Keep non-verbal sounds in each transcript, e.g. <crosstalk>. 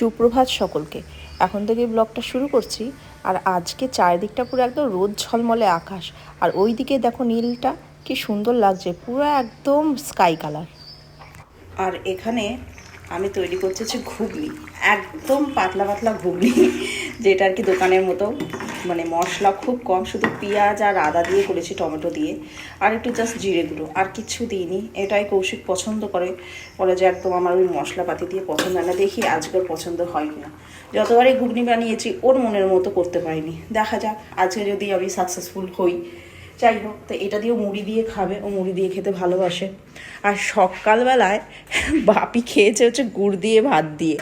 সুপ্রভাত সকলকে। এখন থেকে ব্লগটা শুরু করছি। আর আজকে চারিদিকটা পুরো একদম রোদ ঝলমলে আকাশ। আর ওই দিকে দেখো নীলটা, কি সুন্দর লাগছে। পুরো একদম স্কাই কালার। আর এখানে আমি তৈরি করছি হচ্ছে ঘুগনি। একদম পাতলা পাতলা ঘুগনি, যেটা আর কি দোকানের মতো। মানে মশলা খুব কম, শুধু পেঁয়াজ আর আদা দিয়ে করেছি, টমেটো দিয়ে। আর একটু জাস্ট জিরে গুঁড়ো, আর কিছু দিইনি। এটাই কৌশিক পছন্দ করে। বলে যে একদম আমার ওই মশলাপাতি দিয়ে পছন্দ। না, দেখি আজকের পছন্দ হয় কিনা। যতবারই ঘুগনি বানিয়েছি, ওর মনের মতো করতে পারিনি। দেখা যাক, আজকে যদি আমি সাকসেসফুল হই যাই হোক তো এটা দিয়েও মুড়ি দিয়ে খাবে ও মুড়ি দিয়ে খেতে ভালোবাসে। আর সকালবেলায় বাপি খেয়েছে হচ্ছে গুড় দিয়ে ভাত দিয়ে।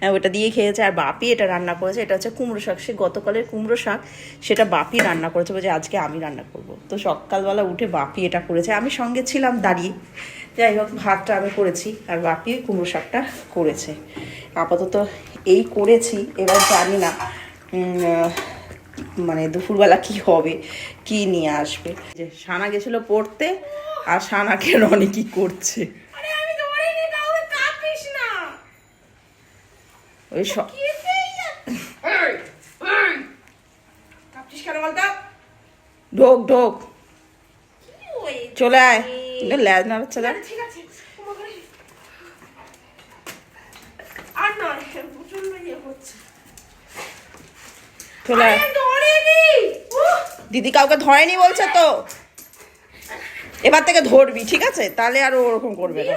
হ্যাঁ, ওটা দিয়ে খেয়েছে। আর বাপি এটা রান্না করেছে এটা হচ্ছে কুমড়ো শাক। সে গতকালের কুমড়ো শাক সেটা বাপি রান্না করেছে বলছে আজকে আমি রান্না করব। তো সকালবেলা উঠে বাপি এটা করেছে। আমি সঙ্গে ছিলাম দাঁড়িয়ে। যাই হোক ভাতটা আমি করেছি আর বাপি কুমড়ো শাকটা করেছে। আপাতত এই করেছি এবার জানি না মানে দুপুরবেলা কি হবে কি নিয়ে আসবে? যে সানা গেছিল পড়তে আর সানাকে রনি কি করছে? ওই সব ঢোক ঢোক। চলে আয়। ল্যাজ নাড়াচ্ছে চলে আয়। দিদি কাউকে ধরেনি বলছে তো। এবার থেকে ধরবি ঠিক আছে? তাহলে আর ওরকম করবে না।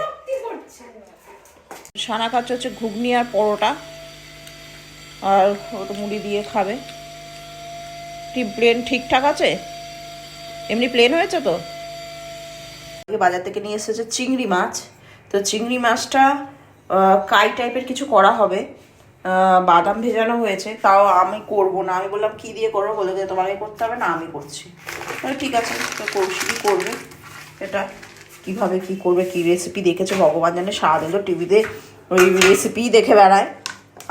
সানা খাচ্ছে হচ্ছে ঘুগনি আর পরোটা। আর ওটা মুড়ি দিয়ে খাবে। কি প্লেন ঠিকঠাক আছে? এমনি প্লেন হয়েছে তো? বাজার থেকে নিয়ে এসেছে চিংড়ি মাছ। তো চিংড়ি মাছটা কাই টাইপের কিছু করা হবে। বাদাম ভেজানো হয়েছে, তাও আমি করব না। আমি বললাম, কি দিয়ে করব? বলে যে, তোমাকে করতে হবে না, আমি করছি। ঠিক আছে কৌশিকই করবে? এটা কীভাবে কি করবে, কি রেসিপি দেখেছে? ভগবান জানে, সারাদিন তো টিভিতে ওই রেসিপিই দেখে বেড়ায়,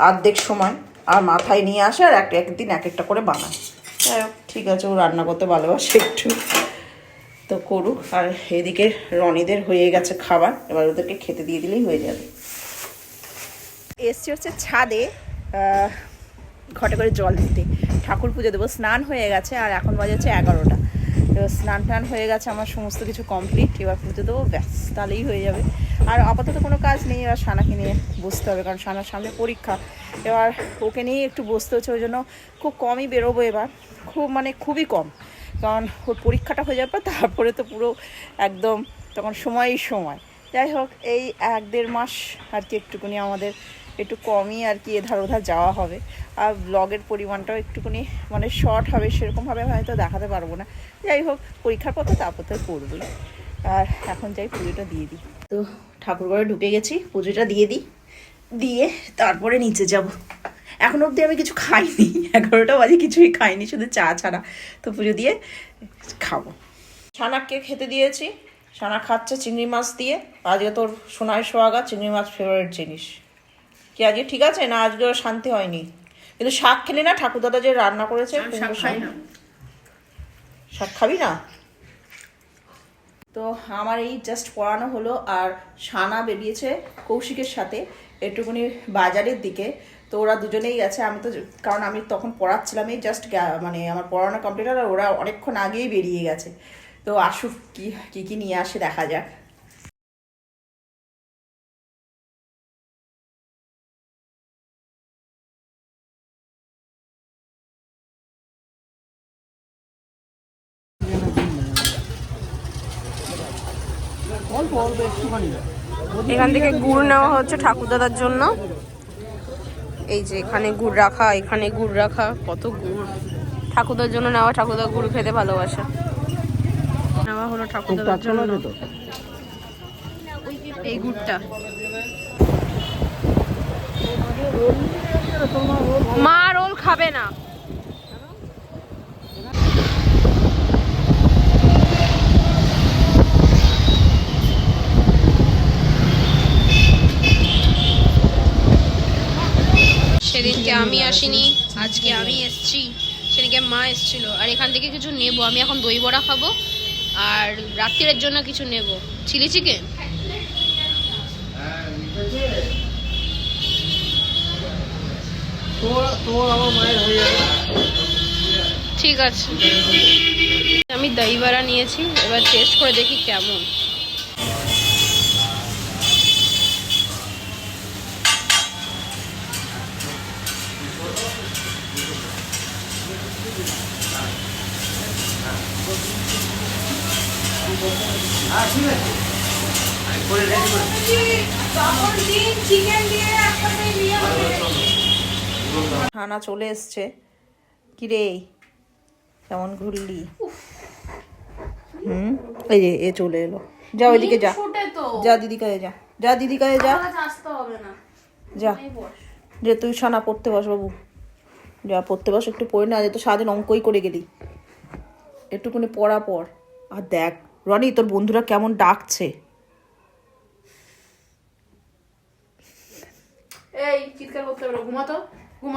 অর্ধেক সময়। আর মাথায় নিয়ে আসে আর একটা একদিন এক একটা করে বানায়। যাই হোক, ঠিক আছে, ও রান্না করতে ভালোবাসে একটু। তো করুক। আর এদিকে রনিদের হয়ে গেছে খাবার, এবার ওদেরকে খেতে দিয়ে দিলেই হয়ে যাবে। এসছি হচ্ছে ছাদে ঘটে করে জল দিতে। ঠাকুর পুজো দেবো। স্নান হয়ে গেছে আর এখন বাজে হচ্ছে এগারোটা। তো স্নান টান হয়ে গেছে, আমার সমস্ত কিছু কমপ্লিট এবার পুজো দেবো, ব্যাস, তাহলেই হয়ে যাবে। আর আপাতত কোনো কাজ নেই, এবার সানাকে নিয়ে বসতে হবে, কারণ সানার সামনে পরীক্ষা। এবার ওকে নিয়ে একটু বসতে হচ্ছে, ওই জন্য খুব কমই বেরোবো এবার। খুব মানে খুবই কম, কারণ ওর পরীক্ষাটা হয়ে যাবে তারপরে তো পুরো একদম তখন সময়ই সময়। যাই হোক, এই এক দেড় মাস আর কি একটুখানি আমাদের একটু কমই আর কি এধার ওধার যাওয়া হবে। আর ব্লগের পরিমাণটাও একটুখানি মানে শর্ট হবে, সেরকমভাবে হয়তো দেখাতে পারব না। যাই হোক, পরীক্ষার পথে তারপর তো করবোই। আর এখন যাই পুজোটা দিয়ে দিই। তো ঠাকুর ঘরে ঢুকে গেছি, পুজোটা দিয়ে দিই। দিয়ে তারপরে নিচে যাব। এখন অবধি আমি কিছু খাইনি, <laughs> এগারোটা বাজে কিছুই খাইনি, শুধু চা ছাড়া। তো পুজো দিয়ে খাব। সানাককে খেতে দিয়েছি। সানা খাচ্ছে চিংড়ি মাছ দিয়ে। আজকে তোর সোনায় সোয়াগা চিংড়ি মাছ ফেভারিট জিনিস। কি আজকে? ঠিক আছে? না আজকে ওর শান্তি হয়নি। কিন্তু শাক খেলি না ঠাকুরদাদা যে রান্না করেছে শাক শাক খাবি না? তো আমার এই জাস্ট পড়ানো হলো আর সানা বেরিয়েছে কৌশিকের সাথে একটুখানি বাজারের দিকে। তো ওরা দুজনেই গেছে আমি তো কারণ আমি তখন পড়াচ্ছিলাম এই জাস্ট মানে আমার পড়ানো কমপ্লিট হলো আর ওরা অনেকক্ষণ আগেই বেরিয়ে গেছে। তো আসুক কি কি কি নিয়ে আসে দেখা যাক। এখান থেকে গুড় নেওয়া হচ্ছে ঠাকুরদাদার জন্য। এই যে এখানে গুড় রাখা এখানে গুড় রাখা কত গুড়। ঠাকুরদার জন্য নেওয়া ঠাকুরদা গুড় খেতে ভালোবাসে। নেওয়া হলো ঠাকুরদাদার জন্য। এই গুড়টা। মা রোল খাবে না। সেদিনকে আমি আসিনি, আজকে আমি এসছি, সেদিনকে মা এসছিল। আর এখান থেকে কিছু নেব, আমি এখন দই বড়া খাব, আর রাত্রিরের জন্য কিছু নেব। Chilli chicken? ঠিক আছে। আমি দই বড়া নিয়েছি, এবার টেস্ট করে দেখি কেমন। হ্যাঁ করে ছানা চলে এসছে। কিরে কেমন ঘুরলি? হুম? এই যে এ চলে এলো। যা ওইদিকে যা। যা দিদি কাছে যা যা। দিদি কাছে যা আসতে হবে না। যা। যে তুই ছানা পড়তে বস বাবু। যা পড়তে বস একটু পড়ে না। যে তো সারাদিন অঙ্কই করে গেলি। একটুখানি পড়া পর। আর দেখ রনি তোর বন্ধুরা কেমন ডাকছে? এই চিৎকার করতে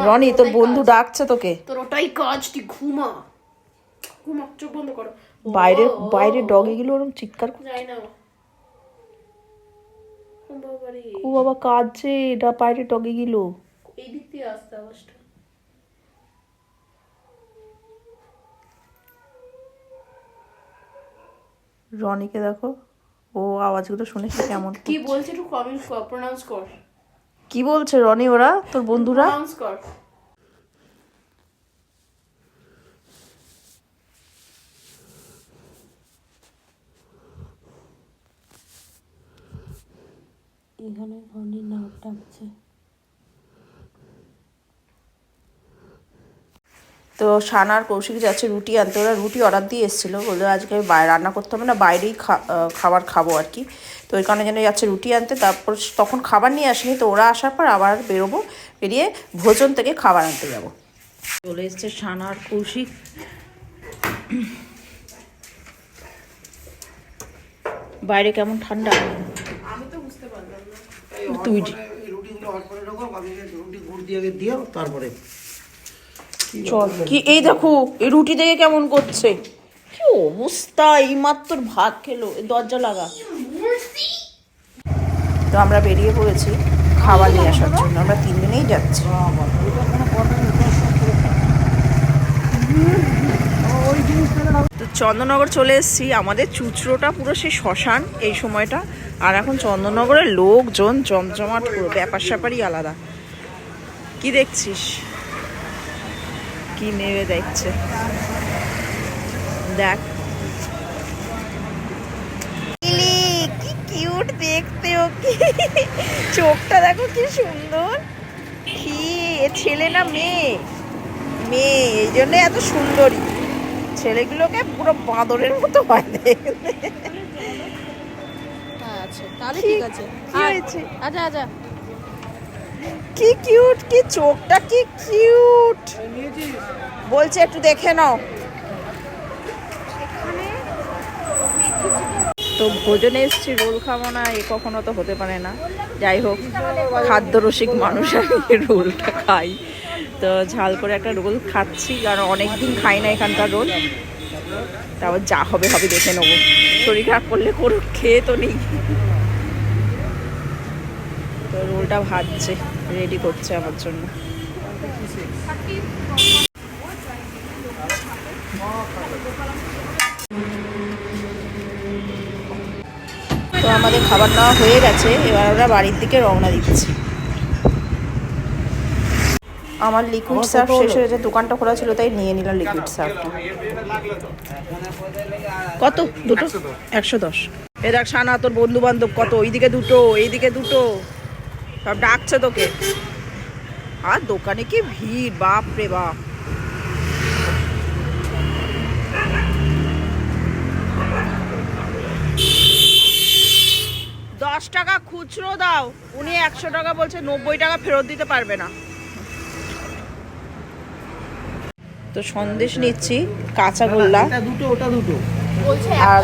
রনি তোর বন্ধু ডাকছে তোকে? তোর ওটাই কাজ তুই ঘুমা। ঘুমা চোখ বন্ধ করো। বাইরে বাইরে ডগে গুলো ওরকম চিৎকার করছে? ও। বাবা কাঁদছে এটা বাইরে ডগে গেলো এই দিক দিয়ে আসতে আওয়াজটা রনিকে দেখো। ও আওয়াজগুলো শুনে সে কেমন কি বলছে একটু কমেন্ট কর প্রোনাউন্স কর। কি বলছে রনি ওরা তোর বন্ধুরা? প্রোনাউন্স কর। এখানে রনির নাম ডাকছে তো সানার কৌশিক যাচ্ছে রুটি আনতে। ওরা রুটি অর্ডার দিয়ে এসেছিল। বলল আজকে আমি বাইরে রান্না করতে হবে না বাইরেই খা- খাবার খাব আর কি। তো ওই কারণে যেন যাচ্ছে রুটি আনতে। তারপর তখন খাবার নিয়ে আসেনি তো ওরা আসার পর আবার বেরোবো বেরিয়ে ভোজন থেকে খাবার আনতে যাব। চলে এসছে সানার কৌশিক। বাইরে কেমন ঠান্ডা? আমি তো বুঝতে পারলাম না। এই হট তুই রুটিগুলো রুটি গুড় দিয়ে দিও তারপরে চল। কি, এই দেখো, এই রুটি দেখে কেমন করছে। কি অবস্থা এই মাত্র ভাত খেলো দরজা লাগা। তো আমরা বেরিয়ে পড়েছি খাবার নিয়ে আসার জন্য, আমরা দিনেই যাচ্ছি। তো চন্দননগর চলে এসেছি, আমাদের চুচড়োটা পুরো সেই শ্মশান, এই সময়টা। আর এখন চন্দননগরের লোকজন জমজমাট পুরো ব্যাপার স্যাপারই আলাদা। কি দেখছিস? কি নেবে দেখছে। দেখ। কি কিউট দেখতে ওকে। চোখটা দেখো কি সুন্দর। কি ছেলে না মেয়ে। মেয়ে এই জন্য এত সুন্দরী। ছেলেগুলোকে পুরো বাঁদরের মতো হয় দেখতে আচ্ছা তাহলে ঠিক আছে। কি হয়েছে? আচ্ছা আচ্ছা কি কিউট, কি চোখটা, কি কিউট। বলছে, একটু দেখে নাও। তো ভোজনে এসছি, রোল খাব না, এ কখনো তো হতে পারে না। যাই হোক, খাদ্যরসিক মানুষ রোলটা খাই। তো ঝাল করে একটা রোল খাচ্ছি, কারণ অনেকদিন খাই না এখানকার রোল। তারপর যা হবে হবে দেখে নেব। শরীর খারাপ করলে করুক খেয়ে তো নেই। তো রোলটা ভাজছে। রেডি করছে আমার জন্য। তো আমাদের খাবার নেওয়া হয়ে গেছে এবার আমরা বাড়ির দিকে রওনা দিচ্ছি। আমার লিকুইড সার্ফ শেষ হয়েছে দোকানটা খোলা ছিল তাই নিয়ে নিলাম লিকুইড সার্ফটা কত? দুটো? একশো দশ। এ দেখ সানা তোর বন্ধু বান্ধব কত? ওইদিকে দুটো এইদিকে দুটো। সব ডাকছে তোকে। আর দোকানে কি ভিড়? বাপ রে বাপ। দশ টাকা খুচরো দাও। উনি একশো টাকা বলছে নব্বই টাকা ফেরত দিতে পারবে না। তো সন্দেশ নিচ্ছি কাঁচা গোল্লা। দুটো ওটা দুটো। আর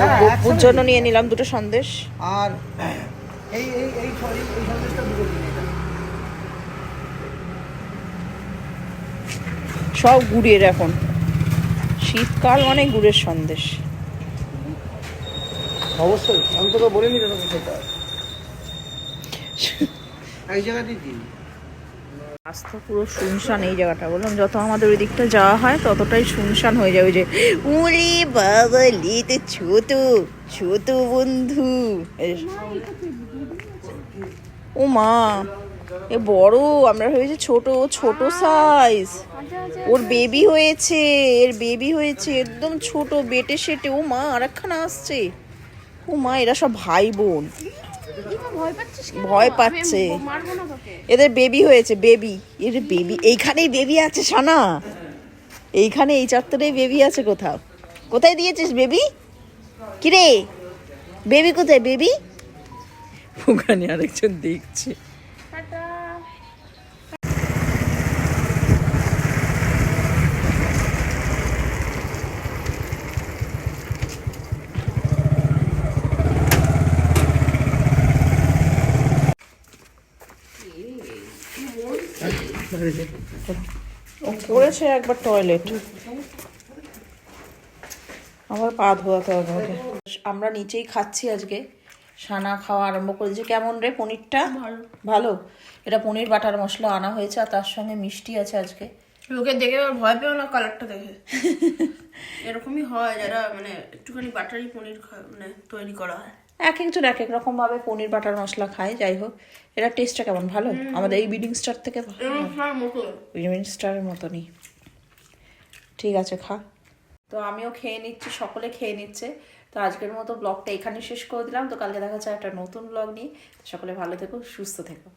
জন্য নিয়ে নিলাম দুটো সন্দেশ। আর এই এই এই সরি এই সন্দেশটা দুটো দিন এটা। সব গুড়ের এখন। শীতকাল মানে গুড়ের সন্দেশ। অবশ্যই আমি তোকে জায়গাতেই রাস্তা পুরো শুনশান এই জায়গাটা বললাম যত আমাদের ওই দিকটা যাওয়া হয় ততটাই শুনশান হয়ে ওই যে উলি বাবা লিতে ছোট ছোট বন্ধু। ও মা। এ বড়, আমরা ভেবেছি ছোট ছোট সাইজ ওর বেবি হয়েছে, এর বেবি হয়েছে, একদম ছোট, বেটে সেটে। ও মা আর একখানা আসছে। ও মা, এরা সব ভাই বোন। ভয় পাচ্ছে। এদের বেবি হয়েছে বেবি এর বেবি এইখানেই বেবি আছে, সানা। এইখানে এই চত্বরেই বেবি আছে কোথাও। কোথায় দিয়েছিস বেবি কিরে? বেবি কোথায় বেবি ওখানে আরেকজন দেখছে। ও করেছে একবার টয়লেট আমার পা ধোয়াতে হবে ওকে আমরা নিচেই খাচ্ছি আজকে। সানা খাওয়া আরম্ভ করেছি। কেমন রে পনিরটা? ভালো? এটা পনির বাটার মশলা আনা হয়েছে আর তার সঙ্গে মিষ্টি আছে আজকে। লোকে দেখে আর ভয় পেও না কালারটা দেখে। <laughs> এরকমই হয় যারা মানে একটুখানি বাটারি পনির মানে তৈরি করা হয়। এক একজন এক এক রকম ভাবে পনির বাটার মশলা খায় যাই হোক। এটা টেস্টটা কেমন ভালো? আমাদের এই বিডিং স্টার থেকে হ্যাঁ। স্টারের মতনই। ঠিক আছে খা। তো আমিও খেয়ে নিচ্ছি সকলে খেয়ে নিচ্ছে। তো আজকের মতো ব্লগটা এখানে শেষ করে দিলাম। তো কালকে দেখা যাচ্ছে একটা নতুন ব্লগ নিয়ে। সকলে ভালো থেকো সুস্থ থেকো।